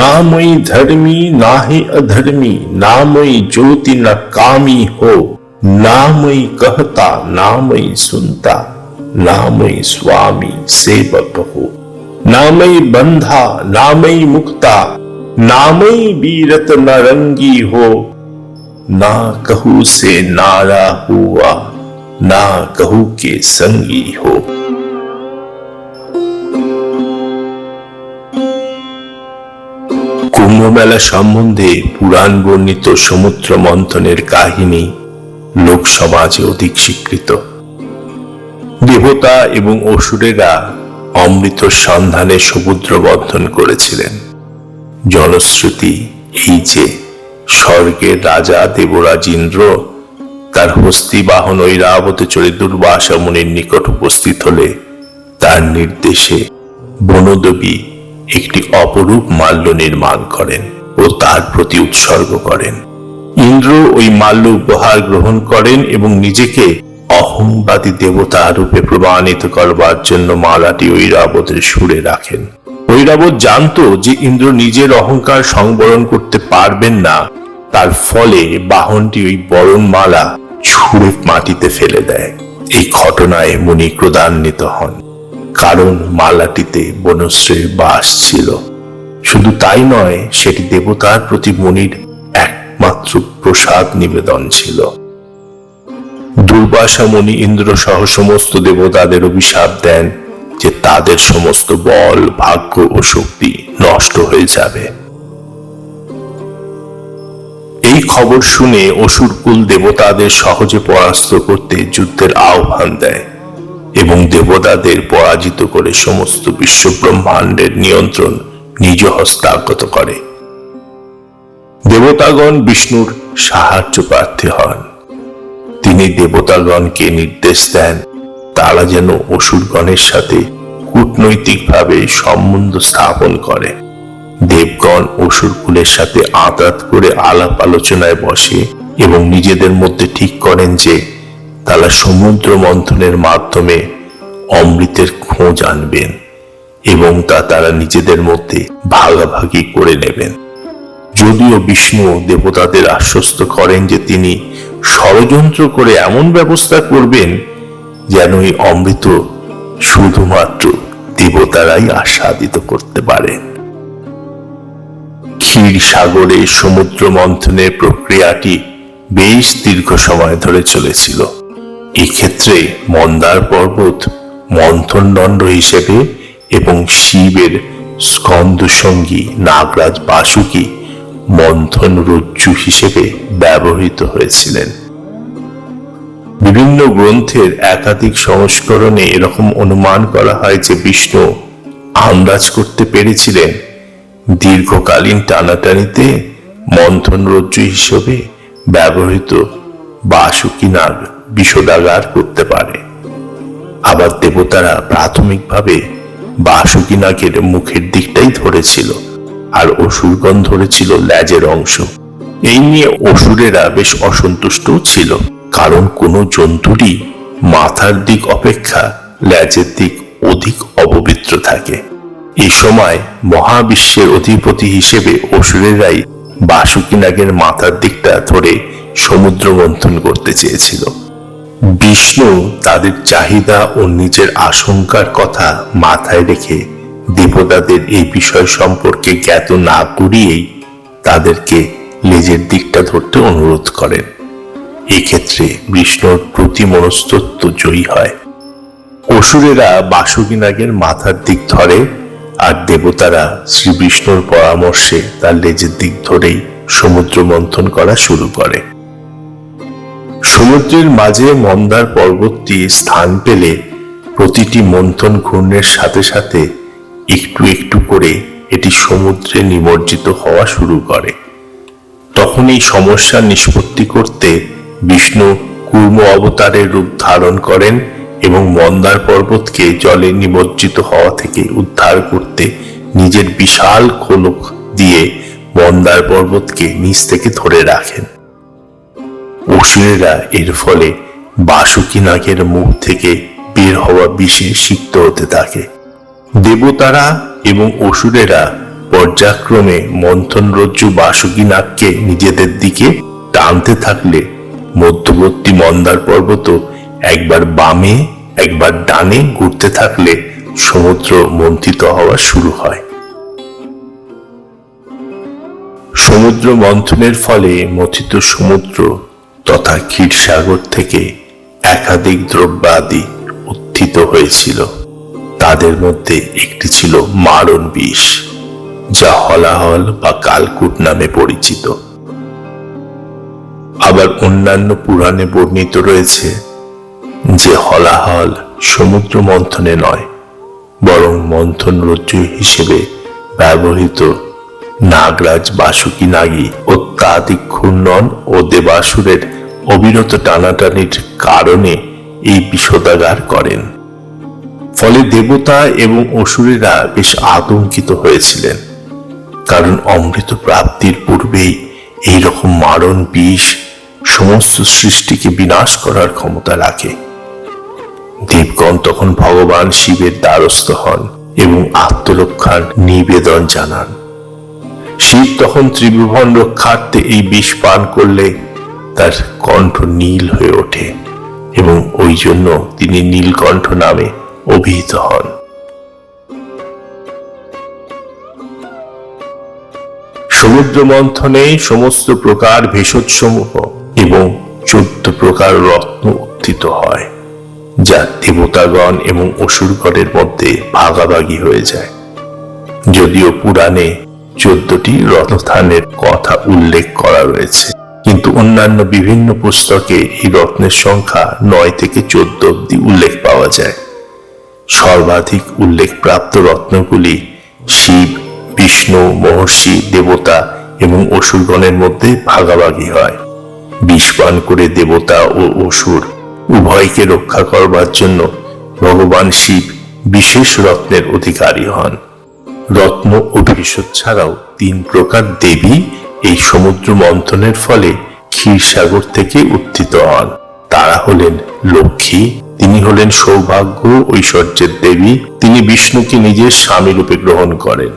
नामई धर्मी ना ही अधर्मी, नामई ज्योति न कामी हो। नामई कहता, नामई सुनता, नामई स्वामी सेवक हो। नामई बंधा, नामई मुक्ता, नामई बीरत न रंगी हो। ना कहू से नारा हुआ, ना कहू के संगी हो। কুম্ভমেলা সম্বন্ধে পুরাণ বর্ণিত সমুদ্র মন্থনের কাহিনী লোক সমাজে অধিক স্বীকৃত। দেবতা এবং অসুরেরা অমৃত সন্ধানে সমুদ্র বন্ধন করেছিলেন। জনশ্রুতি এই যে স্বর্গের রাজা দেবরাজ ইন্দ্র তার হস্তি বাহন ঐরাবতে চলে দুর্বাসা মুনির নিকট উপস্থিত হলে তার নির্দেশে বনদেবী একটি অপরূপ মাল্য নির্মাণ করেন ও তার প্রতি উৎসর্গ করেন। ইন্দ্র ওই মাল্য উপহার গ্রহণ করেন এবং নিজেকে অহংবাদী দেবতা রূপে প্রমাণিত করবার জন্য মালাটি ঐরাবতের সুরে রাখেন। ঐরাবত জানতো যে ইন্দ্র নিজের অহংকার সংবরণ করতে পারবেন না। তার ফলে বাহনটি ওই বরণ মালা ছুঁড়ে মাটিতে ফেলে দেয়। এই ঘটনায় মুনি ক্রোধান্বিত হন। কারণ মালাটিতে বনশ্রীর বাস ছিল। শুধু তাই নয়, সেটি দেবতার প্রতি মনির একমাত্র প্রসাদ নিবেদন ছিল। দুর্বাসা মুনি ইন্দ্র সহ সমস্ত দেবতাদের অভিশাপ দেন যে তাদের সমস্ত বল, ভাগ্য ও শক্তি নষ্ট হয়ে যাবে। এই খবর শুনে অসুরকুল দেবতাদের সহজে পরাস্ত করতে যুদ্ধের আহ্বান দেয়। এবং দেবতাদের পরাজিত করে সমস্ত বিশ্ব ব্রহ্মাণ্ডের নিয়ন্ত্রণ নিজ হস্তাগত করে। দেবতাগণ বিষ্ণুর সাহায্য প্রার্থী হন। তিনি দেবতাগণকে নির্দেশ দেন, তারা যেন অসুরগণের সাথে কূটনৈতিকভাবে সম্বন্ধ স্থাপন করে। দেবগণ অসুরকুলের সাথে আঁতাত করে আলাপ আলোচনায় বসে এবং নিজেদের মধ্যে ঠিক করেন যে তারা সমুদ্র মন্থনের মাধ্যমে অমৃতের খোঁজ আনবেন এবং তা তারা নিজেদের মধ্যে ভাগাভাগি করে নেবেন। যদিও বিষ্ণু দেবতাদের আশ্বস্ত করেন যে তিনি ষড়যন্ত্র করে এমন ব্যবস্থা করবেন যেন এই অমৃত শুধুমাত্র দেবতারাই আস্বাদিত করতে পারেন। ক্ষীর সাগরে সমুদ্র মন্থনের প্রক্রিয়াটি বেশ দীর্ঘ সময় ধরে চলেছিল। এক্ষেত্রে মন্দার পর্বত মন্থন দণ্ড হিসেবে এবং শিবের স্কন্দ সঙ্গী নাগরাজ বাসুকি মন্থন রজ্জু হিসেবে ব্যবহৃত হয়েছিলেন। বিভিন্ন গ্রন্থের একাধিক সংস্করণে এরকম অনুমান করা হয় যে বিষ্ণু আন্দাজ করতে পেরেছিলেন দীর্ঘকালীন টানাটানিতে মন্থন রজ্জু হিসেবে ব্যবহৃত বাসুকি নাগ। বিষদাগার করতে পারে। আবার দেবতারা প্রাথমিকভাবে বাসুকি নাগের মুখের দিকটাই ধরেছিল আর অসুরগণ ধরেছিল ল্যাজের অংশ। এই নিয়ে অসুরেরা বেশ অসন্তুষ্ট ছিল, কারণ কোনো জন্তুরই মাথার দিক অপেক্ষা ল্যাজের দিক অধিক অপবিত্র থাকে। এই সময় মহাবিশ্বের অধিপতি হিসেবে অসুরেরাই বাসুকি নাগের মাথার দিকটা ধরে সমুদ্র মন্থন করতে চেয়েছিল। বিষ্ণু তাদের চাহিদা ও নিজের আশঙ্কার কথা মাথায় রেখে দেবতাদের এই বিষয় সম্পর্কে জ্ঞাত না করিয়েই তাদেরকে লেজের দিকটা ধরতে অনুরোধ করেন। এক্ষেত্রে বিষ্ণুর প্রতি মনস্তত্ব জয়ী হয়। অসুরেরা বাসুকী নাগের মাথার দিক ধরে আর দেবতারা শ্রী বিষ্ণুর পরামর্শে তার লেজের দিক ধরেই সমুদ্র মন্থন করা শুরু করে। সমুদ্রের মাঝে মন্দার পর্বতটি স্থান পেলে প্রতিটি মন্থন ঘূর্ণের সাথে সাথে একটু একটু করে এটি সমুদ্রে নিমজ্জিত হওয়া শুরু করে। তখন এই সমস্যার নিষ্পত্তি করতে বিষ্ণু কুর্ম অবতারের রূপ ধারণ করেন এবং মন্দার পর্বতকে জলে নিমজ্জিত হওয়া থেকে উদ্ধার করতে নিজের বিশাল খোলক দিয়ে মন্দার পর্বতকে নিচ থেকে ধরে রাখেন। অসুরেরা এর ফলে বাসুকী নাগের মুখ থেকে বের হওয়া বিষে সিক্ত হতে থাকে। দেবতারা এবং অসুরেরা পর্যায়ক্রমে মন্থন রজ্জু বাসুকী নাগকে নিজেদের দিকে টানতে থাকলে মধ্যবর্তী মন্দার পর্বত একবার বামে, একবার ডানে ঘুরতে থাকলে সমুদ্র মন্থিত হওয়া শুরু হয়। সমুদ্র মন্থনের ফলে মথিত সমুদ্র তথা ক্ষীরসাগর থেকে একাধিক দ্রব্যাদি উত্থিত হয়েছিল। তাদের মধ্যে একটি ছিল মারণ বিষ, যা হলাহল বা কালকুট নামে পরিচিত। আবার অন্যান্য পুরাণে বর্ণিত রয়েছে যে হলাহল সমুদ্র মন্থনে নয়, বরং মন্থন রজ্জু হিসেবে ব্যবহৃত নাগরাজ বাসুকী নাগী অত্যাধিক ঘূর্ণন ও দেবাসুরের অবিরত টানাটানির কারণে এই বিষোদাগার করেন। ফলে দেবতা এবং অসুরেরা বেশ আতঙ্কিত হয়েছিলেন। কারণ অমৃত প্রাপ্তির পূর্বেই এই রকম মারণ বিষ সমস্ত সৃষ্টিকে বিনাশ করার ক্ষমতা রাখে। দেবগণ তখন ভগবান শিবের দ্বারস্থ হন এবং আত্মরক্ষার নিবেদন জানান। শিব তখন ত্রিভুবন রক্ষার্থে এই বিষ পান করলে তার কণ্ঠ নীল হয়ে ওঠে এবং ওই জন্য তিনি নীলকণ্ঠ নামে অভিহিত হন। সমুদ্র মন্থনে সমস্ত প্রকার ভেষজ সমূহ এবং চোদ্দ প্রকার রত্ন উত্থিত হয়, যা দেবতাগণ এবং অসুরগণের মধ্যে ভাগাভাগি হয়ে যায়। যদিও পুরাণে চোদ্দটি রত্নস্থানের কথা উল্লেখ করা রয়েছে। অন্যান্য বিভিন্ন পুস্তকে এই রত্নের সংখ্যা নয় থেকে চোদ্দ অব্দি উল্লেখ পাওয়া যায়। সর্বাধিক উল্লেখ প্রাপ্ত রত্নগুলি শিব, বিষ্ণু, মহর্ষি, দেবতা এবং অসুরগণের মধ্যে ভাগাভাগি হয়। বিষ পান করে দেবতা ও অসুর উভয়কে রক্ষা করবার জন্য ভগবান শিব বিশেষ রত্নের অধিকারী হন। রত্ন ও ভেষজ ছাড়াও তিন প্রকার দেবী এই সমুদ্র মন্থনের ফলে ক্ষীরসাগর থেকে উত্থিত হন। তারা হলেন লক্ষ্মী, তিনি হলেন সৌভাগ্য ঐশ্বর্যের দেবী, তিনি বিষ্ণুকে নিজের স্বামী রূপে গ্রহণ করেন।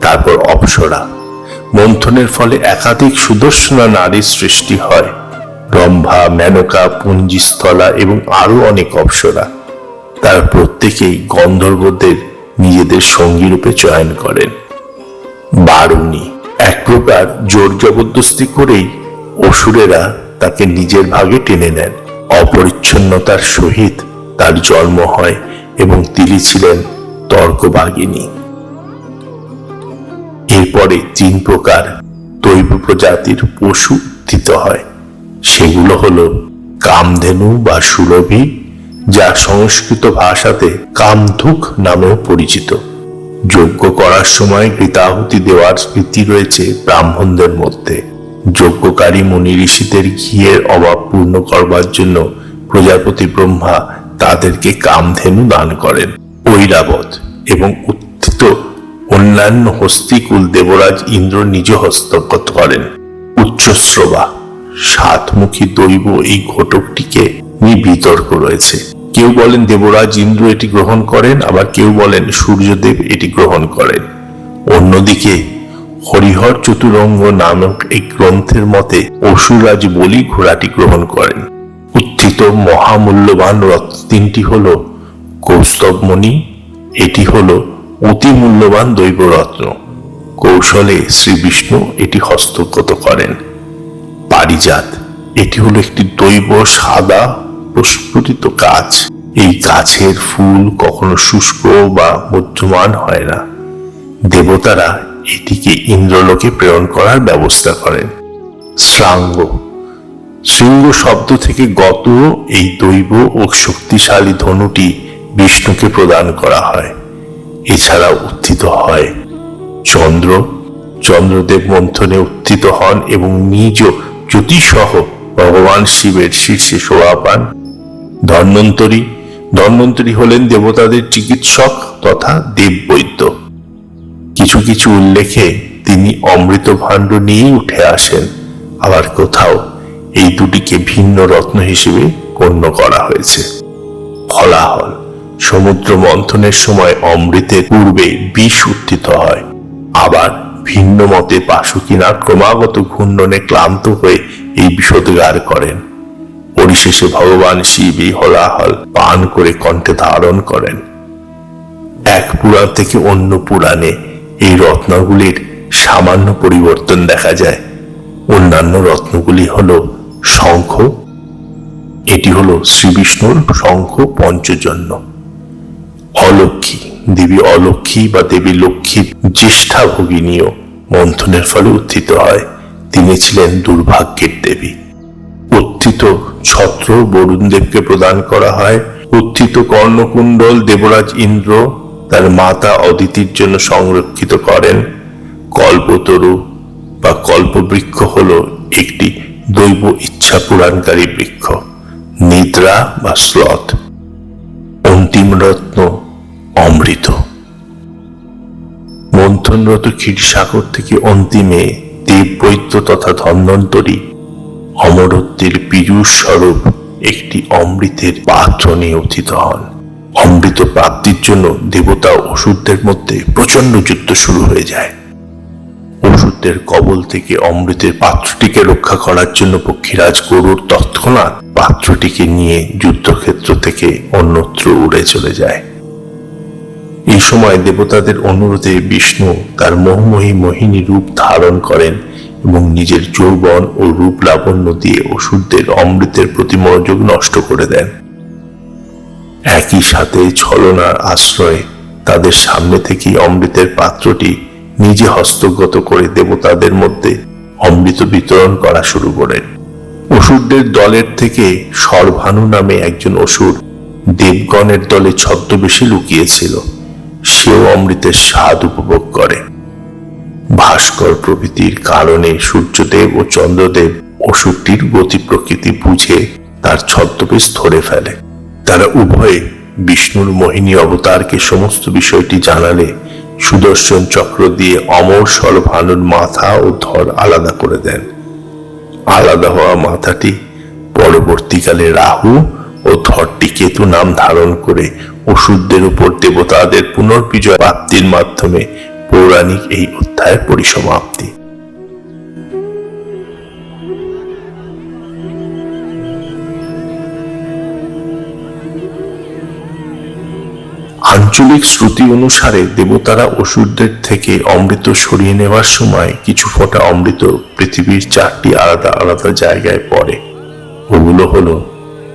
তারপর অপসরা। মন্থনের ফলে একাধিক সুদর্শনা নারীর সৃষ্টি হয়। রম্ভা মেনকা, পুঞ্জিস্থলা এবং আরও অনেক অপ্সরা। তারা প্রত্যেকেই গন্ধর্বদের নিজেদের সঙ্গী রূপে চয়ন করেন। বারুণী। এক প্রকার জোর জবরদস্তি করেই অসুরেরা তাকে নিজের ভাগে টেনে নেন। অপরিচ্ছন্নতার সহিত তার জন্ম হয় এবং তিনি ছিলেন তর্কবাগিনী। এরপরে তিন প্রকার দৈব প্রজাতির পশু উত্থিত হয়। সেগুলো হলো কামধেনু বা সুরভি, যা সংস্কৃত ভাষাতে কামধুক নামেও পরিচিত। যজ্ঞ করার সময় কৃতাহুতি দেওয়ার স্মৃতি রয়েছে ব্রাহ্মণদের মধ্যে। যজ্ঞকারী মুনি ঋষিদের ঘিয়ের অভাব পূর্ণ করবার জন্য প্রজাপতি ব্রহ্মা তাদেরকে কামধেনু দান করেন। ঐরাবত এবং উত্থিত অন্যান্য হস্তিকুল দেবরাজ ইন্দ্র নিজ হস্তগত করেন। উচ্চশ্রবা সাতমুখী দৈব এই ঘটকটিকে নিয়ে বিতর্ক রয়েছে। কেউ বলেন দেবরাজ ইন্দ্র এটি গ্রহণ করেন, আবার কেউ বলেন সূর্যদেব এটি গ্রহণ করেন। অন্যদিকে হরিহর চতুরঙ্গ নামক এই গ্রন্থের মতে অসুরাজ বলি ঘোড়াটি গ্রহণ করেন। উত্থিত মহামূল্যবান রত্ন তিনটি হল কৌস্তবমণি, এটি হল অতি মূল্যবান দৈবরত্ন। কৌশলে শ্রী বিষ্ণু এটি হস্তগত করেন। পারিজাত, এটি হলো একটি দৈব, সাদা, প্রস্ফুটিত গাছ। এই গাছের ফুল কখনো শুষ্ক বা মধ্যমান হয় না। দেবতারা এটিকে ইন্দ্রলোকে প্রেরণ করার ব্যবস্থা করেন। শ্রাঙ্গ। শৃঙ্গ শব্দ থেকে গত এই দৈব ও শক্তিশালী ধনুটি বিষ্ণুকে প্রদান করা হয়। এছাড়া উত্থিত হয়। চন্দ্র। চন্দ্রদেব মন্থনে উত্থিত হন এবং নিজ জ্যোতিষসহ ভগবান শিবের শীর্ষে শোভা পান। ধন্বন্তরী। ধন্বন্তরী হলেন দেবতাদের চিকিৎসক তথা দেববৈদ্য। কিছু কিছু উল্লেখে তিনি অমৃত ভাণ্ড নিয়েই উঠে আসেন। আবার কোথাও এই দুটিকে ভিন্ন রত্ন হিসেবে গণ্য করা হয়েছে। ফলাহল, সমুদ্র মন্থনের সময় অমৃতের পূর্বে বিষ উত্থিত হয়। আবার ভিন্ন মতে পাশুকিনাথ ক্রমাগত ঘূর্ণনে ক্লান্ত হয়ে এই বিষোদ্গার করেন। পরিশেষে ভগবান শিব এই হলাহল পান করে কণ্ঠে ধারণ করেন। এক পুরাণ থেকে অন্য পুরাণে এই রত্নগুলির সামান্য পরিবর্তন দেখা যায়। অন্যান্য রত্নগুলি হল শঙ্খ, এটি হল শ্রীবিষ্ণুর শঙ্খ পঞ্চজন্য। অলক্ষী দেবী অলক্ষী বা দেবী লক্ষ্মীর জ্যেষ্ঠা ভগিনীও মন্থনের ফলে উত্থিত হয়। তিনি ছিলেন দুর্ভাগ্যের দেবী। উত্থিত ছত্র বরুণ দেবকে প্রদান করা হয়। উত্থিত কর্ণকুণ্ডল দেবরাজ ইন্দ্র তার মাতা অদিতির জন্য সংরক্ষিত করেন। কল্পতরু বা কল্পবৃক্ষ হল একটি দৈব ইচ্ছা পূরণকারী বৃক্ষ, নিদ্রা বা স্লথ, অন্তিম রত্ন অমৃত। মন্থনরত ক্ষীরসাগর থেকে অন্তিমে দেববৈদ্য তথা ধন্বন্তরী অমরত্বের পীযুষ স্বরূপ একটি অমৃতের পাত্র নিয়ে উত্থিত হন। অমৃত প্রাপ্তির জন্য দেবতা অসুরদের মধ্যে প্রচণ্ড যুদ্ধ শুরু হয়ে যায়। অসুরদের কবল থেকে অমৃতের পাত্রটিকে রক্ষা করার জন্য পক্ষীরাজ গরুর তৎক্ষণাৎ পাত্রটিকে নিয়ে যুদ্ধক্ষেত্র থেকে অন্যত্র উড়ে চলে যায়। এই সময় দেবতাদের অনুরোধে বিষ্ণু তার মোহময়ী মোহিনী রূপ ধারণ করেন এবং নিজের যৌবন ও রূপ লাবণ্য দিয়ে অসুরদের অমৃতের প্রতি মনোযোগ নষ্ট করে দেন। একই সাথে ছলনার আশ্রয়ে তাদের সামনে থেকেই অমৃতের পাত্রটি নিজে হস্তগত করে দেবতাদের মধ্যে অমৃত বিতরণ করা শুরু করেন অসুরদের দলের থেকে সর্বানু নামে একজন অসুর দেবগণের দলে ছদ্মবেশে লুকিয়েছিল। সেও অমৃতের স্বাদ উপভোগ করে। ভাস্কর প্রভৃতির কারণে সূর্যদেব ও চন্দ্রদেব অসুরটির গতি প্রকৃতি বুঝে তার ছদ্মবেশ ধরে ফেলে। তারা উভয়ে বিষ্ণুর মোহিনী অবতারকে সমস্ত বিষয়টি জানালে সুদর্শন চক্র দিয়ে অমর সলভানুর মাথা ও ধর আলাদা করে দেন। আলাদা হওয়া মাথাটি পরবর্তীকালে রাহু ও ধরটি কেতু নাম ধারণ করে অসুরদের উপর দেবতাদের পুনর্বিজয় প্রাপ্তির মাধ্যমে পৌরাণিক এই অধ্যায়ের পরিসমাপ্তি। আঞ্চলিক শ্রুতি অনুসারে দেবতারা অসুরদের থেকে অমৃত সরিয়ে নেওয়ার সময় কিছু ফোঁটা অমৃত পৃথিবীর চারটি আলাদা আলাদা জায়গায় পড়ে। ওগুলো হলো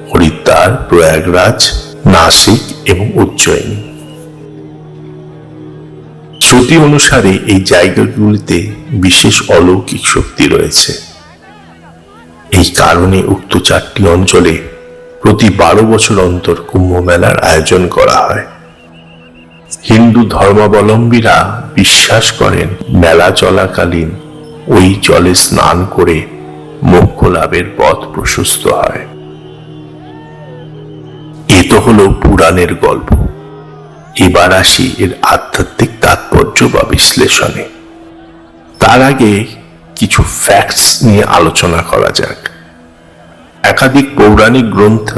হরিদ্বার, প্রয়াগরাজ, নাসিক এবং উজ্জয়িনী। শ্রুতি অনুসারে এই জায়গাগুলিতে বিশেষ অলৌকিক শক্তি রয়েছে। এই কারণে উক্ত চারটি অঞ্চলে প্রতি বারো বছর অন্তর কুম্ভ মেলার আয়োজন করা হয়। হিন্দু ধর্মাবলম্বীরা বিশ্বাস করেন, মেলা চলাকালীন ওই জলে স্নান করে মোক্ষ লাভের পথ প্রশস্ত হয়। এ তো হলো পুরাণের গল্প। এবার আসি এর আধ্যাত্মিক তাৎপর্য বা বিশ্লেষণে। তার আগে কিছু ফ্যাক্টস নিয়ে আলোচনা করা যাক। একাধিক পৌরাণিক গ্রন্থ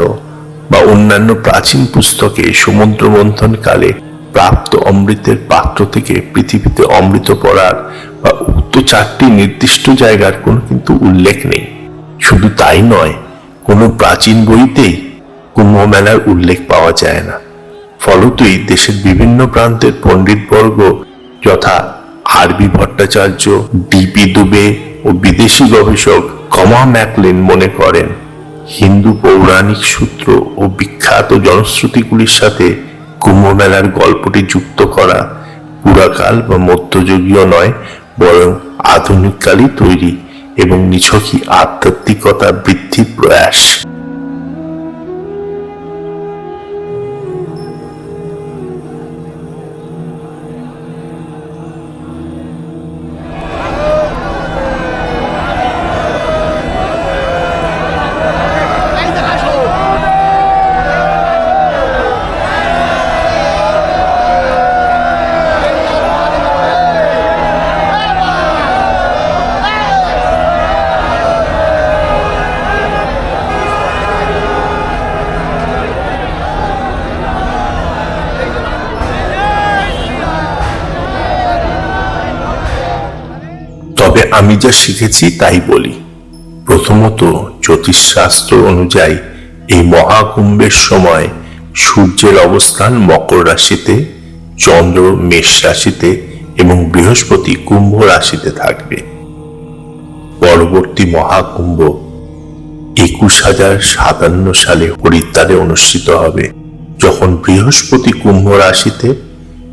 বা অন্যান্য প্রাচীন পুস্তকে সমুদ্র মন্থনকালে প্রাপ্ত অমৃতের পাত্র থেকে পৃথিবীতে অমৃত পড়ার বা উক্ত চারটি নির্দিষ্ট জায়গার কোনো কিন্তু উল্লেখ নেই। শুধু তাই নয়, কোনো প্রাচীন বইতেই কুম্ভ মেলার উল্লেখ পাওয়া যায় না। ফলতই দেশের বিভিন্ন প্রান্তের পণ্ডিতবর্গ যথা আরবি ভট্টাচার্য, ডিপি দুবে ও বিদেশি গবেষক কমা ম্যাকলিন মনে করেন, হিন্দু পৌরাণিক সূত্র ও বিখ্যাত জনশ্রুতিগুলির সাথে কুম্ভ মেলার গল্পটি যুক্ত করা পুরাকাল বা মধ্যযুগীয় নয়, বরং আধুনিককালই তৈরি এবং নিছকই আধ্যাত্মিকতা বৃদ্ধির প্রয়াস। আমি যা শিখেছি তাই বলি। প্রথমত জ্যোতিষশাস্ত্র অনুযায়ী এই মহাকুম্ভের সময় সূর্যের অবস্থান মকর রাশিতে, চন্দ্র মেষ রাশিতে এবং বৃহস্পতি কুম্ভ রাশিতে থাকবে। পরবর্তী মহাকুম্ভ একুশ হাজার সাতান্ন সালে হরিদ্বারে অনুষ্ঠিত হবে। যখন বৃহস্পতি কুম্ভ রাশিতে,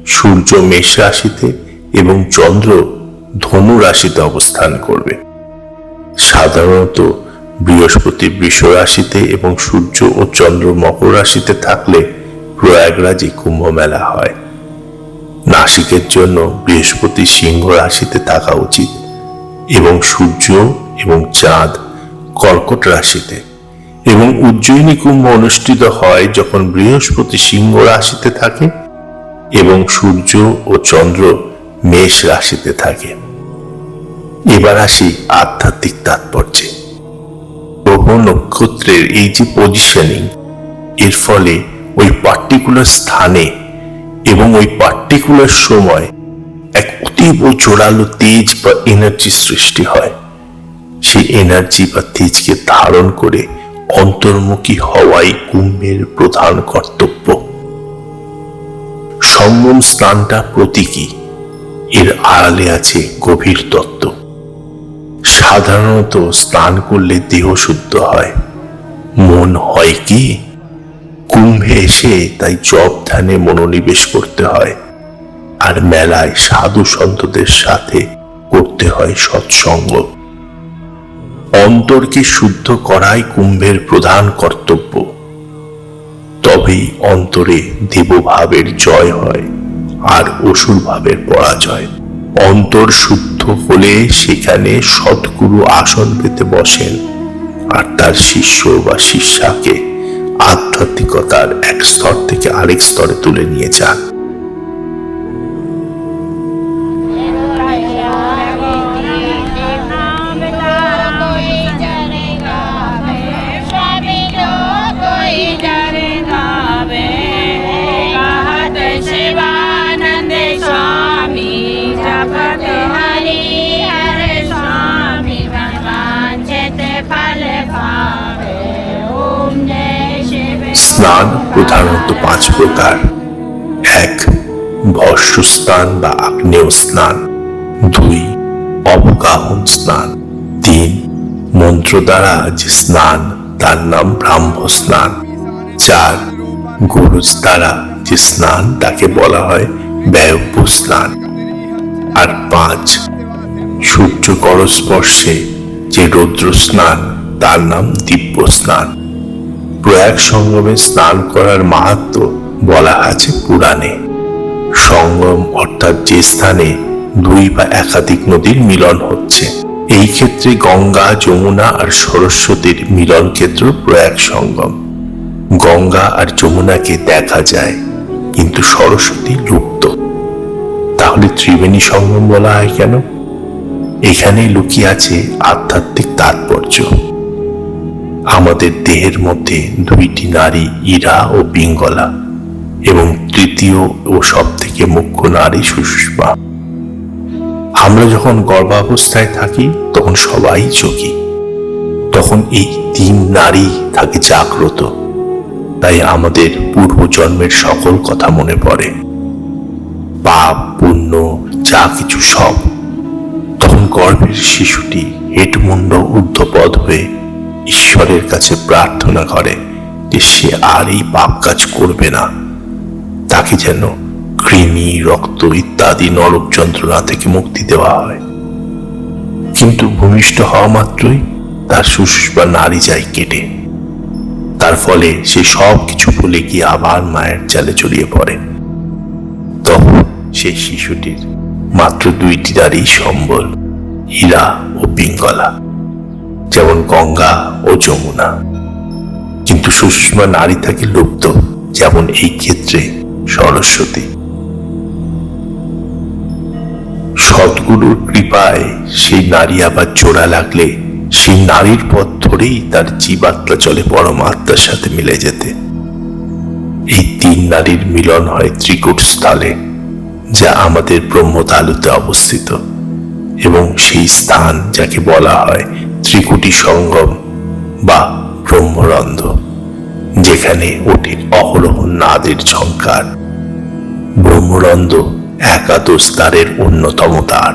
সূর্য মেষ রাশিতে এবং চন্দ্র ধনু রাশিতে অবস্থান করবে। সাধারণত বৃহস্পতি বৃষ রাশিতে এবং সূর্য ও চন্দ্র মকর রাশিতে থাকলে প্রয়াগরাজে কুম্ভ মেলা হয়। নাসিকের জন্য বৃহস্পতি সিংহ রাশিতে থাকা উচিত এবং সূর্য এবং চাঁদ কর্কট রাশিতে। এবং উজ্জয়িনী কুম্ভ অনুষ্ঠিত হয় যখন বৃহস্পতি সিংহ রাশিতে থাকে এবং সূর্য ও চন্দ্র মেষ রাশিতে থাকে। এবার আসি আধ্যাত্মিক তাৎপর্যে। গ্রহ নক্ষত্রের এই যে পজিশনিং এর ফলে ওই পার্টিকুলার স্থানে এবং ওই পার্টিকুলার সময় এক অতীব জোরালো তেজ বা এনার্জি সৃষ্টি হয়। সেই এনার্জি বা তেজকে ধারণ করে অন্তর্মুখী হওয়াই কুম্ভের প্রধান কর্তব্য। সঙ্গম স্নানটা প্রতীকী। এর আড়ালে আছে গভীর তত্ত্ব। সাধারণত স্নান করলে দেহ শুদ্ধ হয়। মন হয় কি? কুম্ভে এসে তাই জপ ধ্যানে মনোনিবেশ করতে হয়। আর মেলায় সাধু সন্তদের সাথে করতে হয় সৎসঙ্গ। অন্তরকে শুদ্ধ করাই কুম্ভের প্রধান কর্তব্য। তবেই অন্তরে দেবভাবের জয় হয়। আর অসুর ভাবের পরাজয়। অন্তর শুদ্ধ হলে সেখানে সৎগুরু আসন পেতে বসেন। আর তার শিষ্য বা শিষ্যাকে আধ্যাত্মিকতার এক স্তর থেকে আরেক স্তরে তুলে নিয়ে যান। প্রধানত পাঁচ প্রকার। এক ভস্য স্নান বা আগ্নেয় স্নান দুই, অবগাহন স্নান। তিন, মন্ত্র দ্বারা যে স্নান, তার নাম ব্রাহ্ম স্নান চার, গুরুজ দ্বারা যে স্নান, তাকে বলা হয় ব্যয়ব্য স্নান। আর পাঁচ, সূর্য করস্পর্শে যে রৌদ্র স্নান, তার নাম দিব্য স্নান। প্রয়াগ সঙ্গমে স্নান করার মাহাত্ম বলা আছে পুরাণে। সঙ্গম অর্থাৎ যে স্থানে দুই বা একাধিক নদীর মিলন হচ্ছে। এই ক্ষেত্রে গঙ্গা, যমুনা আর সরস্বতীর মিলন ক্ষেত্র প্রয়াগ সঙ্গম। গঙ্গা আর যমুনাকে দেখা যায়, কিন্তু সরস্বতী লুপ্ত। তাহলে ত্রিবেণী সঙ্গম বলা হয় কেন? এখানে লুকিয়ে আছে আধ্যাত্মিক তাৎপর্য। আমাদের দেহের মধ্যে দুইটি নারী, ইরা ও পিঙ্গলা, এবং তৃতীয় ও সব থেকে মুখ্য নারী সুষমা আমরা যখন গর্ভাবস্থায় থাকি, তখন সবাই যোগী। তখন এই তিন নারী থাকে জাগ্রত। তাই আমাদের পূর্বজন্মের সকল কথা মনে পড়ে। পাপ, পুণ্য, যা কিছু সব। তখন গর্ভের শিশুটি হেটমুণ্ড ঊর্ধ্বপদ হয়ে ঈশ্বরের কাছে প্রার্থনা করে যে সে আর এই পাপ কাজ করবে না। তাকে যেন কৃমি রক্ত ইত্যাদি নরক যন্ত্রণা থেকে মুক্তি দেওয়া হয়। কিন্তু ভূমিষ্ঠ হওয়া মাত্রই তার সুষমা নারী যায় কেটে। তার ফলে সে সব কিছু ভুলে গিয়ে আবার মায়ের জালে জড়িয়ে পড়ে। তখন সেই শিশুটির মাত্র দুইটি নারী সম্বল, হীরা ও পিঙ্গলা যেমন গঙ্গা ও যমুনা। কিন্তু সুষমা নারী থাকে লুপ্ত, যেমন এই ক্ষেত্রে সরস্বতী। সদ্গুরুর কৃপায় সেই নারী আবার জোড়া লাগলে, সেই নারীর পথ ধরেই তার জীবাত্মা চলে পরমাত্মার সাথে মিলে যেতে। এই তিন নারীর মিলন হয় ত্রিকুট স্থলে, যা আমাদের ব্রহ্মতালুতে অবস্থিত। এবং সেই স্থান যাকে বলা হয় ত্রিকুটি সঙ্গম বা ব্রহ্মরন্ধ যেখানে ওঠে অহরহ নাদের ঝঙ্কার ব্রহ্মরন্ধ একাদশ দ্বারের অন্যতম দ্বার।